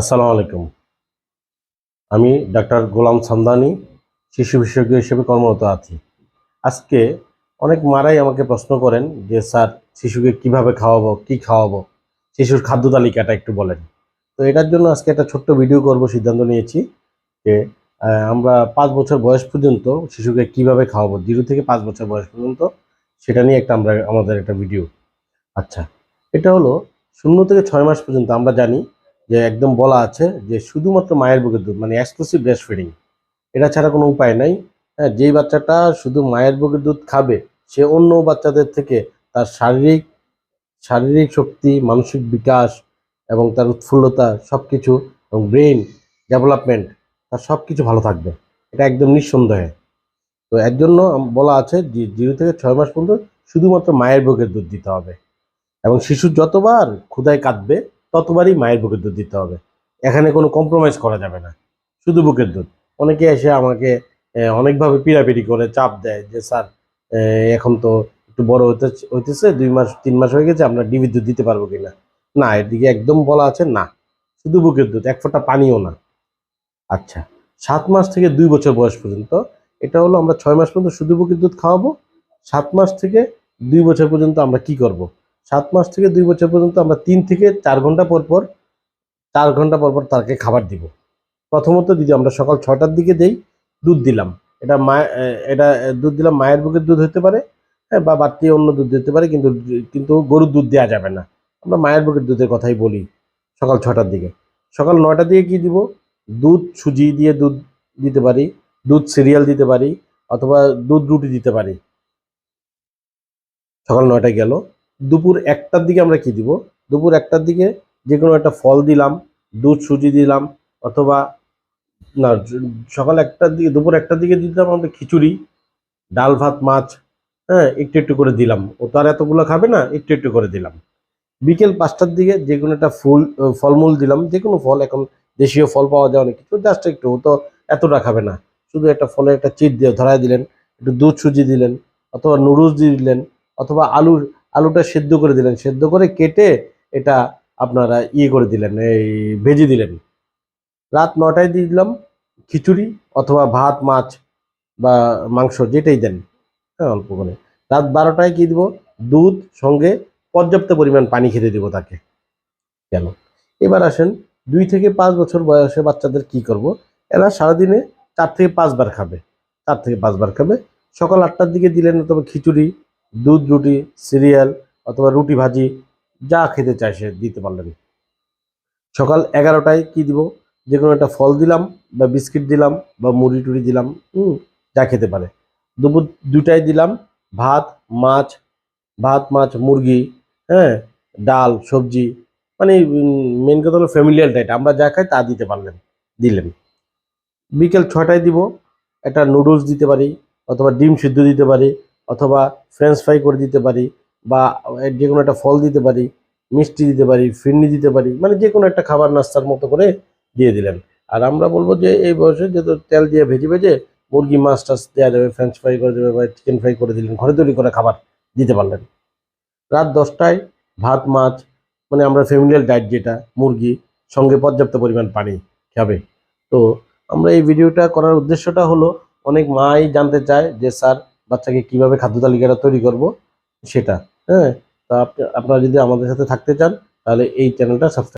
আসসালামু আলাইকুম। আমি ডাক্তার গোলাম সামদানি, শিশু বিশেষজ্ঞ হিসেবে কর্মরত আছি। আজকে অনেক মারাই আমাকে প্রশ্ন করেন যে, স্যার, শিশুকে কীভাবে খাওয়াবো, কি খাওয়াবো? শিশুর খাদ্য তালিকাটা একটু বলেন। তো এটার জন্য আজকে একটা ছোট্ট ভিডিও করব, সিদ্ধান্ত নিয়েছি যে আমরা পাঁচ বছর বয়স পর্যন্ত শিশুকে কীভাবে খাওয়াবো, জিরো থেকে পাঁচ বছর বয়স পর্যন্ত, সেটা নিয়ে একটা আমরা, আমাদের একটা ভিডিও। আচ্ছা এটা হলো শূন্য থেকে ছয় মাস পর্যন্ত, আমরা জানি যে একদম বলা আছে যে শুধুমাত্র মায়ের বুকের দুধ মানে এক্সক্লুসিভ ব্রেস্ট ফিডিং এটা ছাড়া কোনো উপায় নাই। হ্যাঁ যেই বাচ্চাটা শুধু মায়ের বুকের দুধ খাবে, সে অন্য বাচ্চাদের থেকে তার শারীরিক শারীরিক শক্তি, মানসিক বিকাশ এবং তার উৎফুল্লতা সব কিছু এবং ব্রেন ডেভেলপমেন্ট তার সব কিছু ভালো থাকবে। এটা একদম নিঃসন্দেহে। তো এর জন্য বলা আছে যে জিরো থেকে ছয় মাস পর্যন্ত শুধুমাত্র মায়ের বুকের দুধ দিতে হবে। এবং শিশু যতবার ক্ষুদায় কাঁদবে ততবারই মায়ের বুকের দুধ দিতে হবে। এখানে কোনো কম্প্রোমাইজ করা যাবে না। শুধু বুকের দুধ। অনেকে এসে আমাকে অনেকভাবে পিড়াপিড়ি করে, চাপ দেয় যে, স্যার এখন তো একটু বড় হতে হইতেছে, দুই মাস, তিন মাস হয়ে গেছে, আমরা ডিবির দুধ দিতে পারব কিনা? না এর দিকে একদম বলা আছে, না, শুধু বুকের দুধ, এক ফোঁটা পানিও না। আচ্ছা সাত মাস থেকে দুই বছর বয়স পর্যন্ত, এটা হলো আমরা ছয় মাস পর্যন্ত শুধু বুকের দুধ খাওয়াবো, সাত মাস থেকে দুই বছর পর্যন্ত আমরা কি করব? সাত মাস থেকে দুই বছর পর্যন্ত আমরা তিন থেকে চার ঘণ্টা পর পর, চার ঘণ্টা পর পর তাকে খাবার দিব। প্রথমত যদি আমরা সকাল ছটার দিকে দেই, দুধ দিলাম। এটা মা এটা দুধ দিলাম, মায়ের বুকের দুধ হতে পারে হ্যাঁ বা বাড়তি অন্য দুধ দিতে পারে, কিন্তু কিন্তু গরুর দুধ দেওয়া যাবে না। আমরা মায়ের বুকের দুধের কথাই বলি সকাল ছটার দিকে। সকাল নয়টার দিকে কি দিব? দুধ সুজি দিয়ে দুধ দিতে পারি, দুধ সিরিয়াল দিতে পারি, অথবা দুধ রুটি দিতে পারি। সকাল নয়টায় গেল দুপুর একটার দিকে আমরা কি দিব? দুপুর একটার দিকে যে কোনো একটা ফল দিলাম, দুধ, সুজি দিলাম, অথবা না, সকাল একটার দিকে, দুপুর একটার দিকে দিলাম আমরা খিচুড়ি, ডাল, ভাত, মাছ হ্যাঁ একটু একটু করে দিলাম। ও তার এতগুলো খাবে না, একটু একটু করে দিলাম। বিকেল পাঁচটার দিকে যে কোনো একটা ফুল ফলমূল দিলাম যে কোনো ফল, এখন দেশীয় ফল পাওয়া যায় অনেক কিছু জাস্ট একটু, ও তো এতটা খাবে না। শুধু একটা ফলের একটা চিট দিয়ে ধরায় দিলেন, একটু দুধ, সুজি দিলেন, অথবা নুডলস দিয়ে দিলেন, অথবা আলুর আলুটা সেদ্ধ করে দিলেন। সেদ্ধ করে কেটে এটা আপনারা ইয়ে করে দিলেন, এই ভেজে দিলেন। রাত নটায় দিয়ে দিলাম খিচুড়ি অথবা ভাত, মাছ বা মাংস যেটাই দেন হ্যাঁ অল্প করে। রাত বারোটায় কী দিব? দুধ সঙ্গে পর্যাপ্ত পরিমাণ পানি খেতে দিব তাকে। কেন? এবার আসেন, দুই থেকে পাঁচ বছর বয়সে বাচ্চাদের কি করব? এরা সারাদিনে চার থেকে পাঁচবার খাবে, চার থেকে পাঁচবার খাবে। সকাল আটটার দিকে দিলেন অথবা খিচুড়ি দুধ, রুটি, সিরিয়াল অথবা রুটি ভাজি, যা খেতে চায় সে দিতে পারলেন সকাল এগারোটায় কি দিব? যে কোনো একটা ফল দিলাম বা বিস্কিট দিলাম বা মুড়ি টুড়ি দিলাম, হুম, যা খেতে পারে। দুপুর দুটায় দিলাম ভাত, মাছ ভাত, মাছ, মুরগি হ্যাঁ ডাল, সবজি মানে মেন কথা হলো ফ্যামিলিয়াল ডায়েট আমরা যা খাই তা দিতে পারলেন, দিলেন। বিকেল ছটায় দিব, একটা নুডলস দিতে পারি অথবা ডিম সিদ্ধ দিতে পারি অথবা ফ্রেঞ্চ ফ্রাই করে দিতে পারি বা যে কোনো একটা ফল দিতে পারি, মিষ্টি দিতে পারি, ফিরনি দিতে পারি মানে যে কোনো একটা খাবার নাস্তার মতো করে দিয়ে দিলেন। আর আমরা বলব যে এই বয়সে যেহেতু তেল দিয়ে ভেজে ভেজে মুরগি, মাছ টাছ দেওয়া যাবে ফ্রেঞ্চ ফ্রাই করে দেবে বা চিকেন ফ্রাই করে দিলেন, ঘরে তৈরি করে খাবার দিতে পারলেন। রাত দশটায় ভাত, মাছ মানে আমরা ফ্যামিলিয়াল ডায়েট যেটা, মুরগি, সঙ্গে পর্যাপ্ত পরিমাণ পানি খাবে। তো আমরা এই ভিডিওটা করার উদ্দেশ্যটা হলো, অনেক মাই জানতে চায় যে, স্যার বাচ্চাকে কীভাবে খাদ্য তালিকাটা তৈরি করব, সেটা হ্যাঁ? তা আপনি, আপনারা যদি আমাদের সাথে থাকতে চান, তাহলে এই চ্যানেলটা সাবস্ক্রাইব